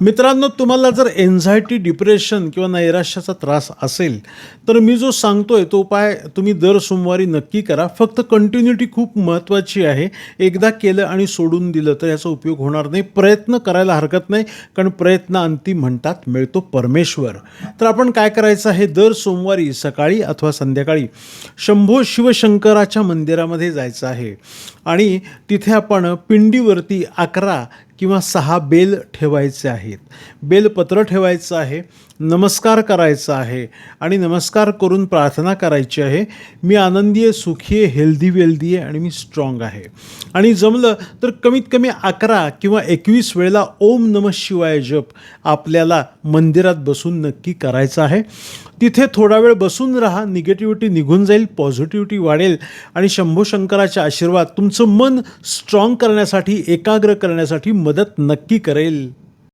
मित्रांनो तुम्हाला जर एन्झायटी डिप्रेशन किंवा नैराश्याचा त्रास असेल तर मी जो सांगतोय तो उपाय तुम्ही दर सोमवारी नक्की करा. फक्त कंटिन्युटी खूप महत्त्वाची आहे. एकदा केलं आणि सोडून दिलं तर याचा उपयोग होणार नाही. प्रयत्न करायला हरकत नाही कारण प्रयत्न अंती म्हणतात मिळतो परमेश्वर. तर आपण काय करायचं आहे? दर सोमवारी सकाळी अथवा संध्याकाळी शंभो शिवशंकराच्या मंदिरामध्ये जायचं आहे. आणि तिथे आपण पिंडीवरती अकरा किंवा सहा बेल ठेवायचे आहेत. बेलपत्र ठेवायचं आहे नमस्कार करायचा आहे आणि नमस्कार करून प्रार्थना करायची आहे. मी आनंदी आहे सुखी आहे हेल्दी वेल्दी आहे आणि मी स्ट्रॉंग आहे. आणि जमलं तर कमीत कमी अकरा किंवा एकवीस वेळेला ओम नम शिवाय जप आपल्याला मंदिरात बसून नक्की करायचं आहे. तिथे थोडा वेळ बसून राहा निगेटिव्हिटी निघून जाईल पॉझिटिव्हिटी वाढेल आणि शंभू शंकराच्या आशीर्वाद तुमचं मन स्ट्रॉंग करण्यासाठी एकाग्र करण्यासाठी मदत नक्की करेल.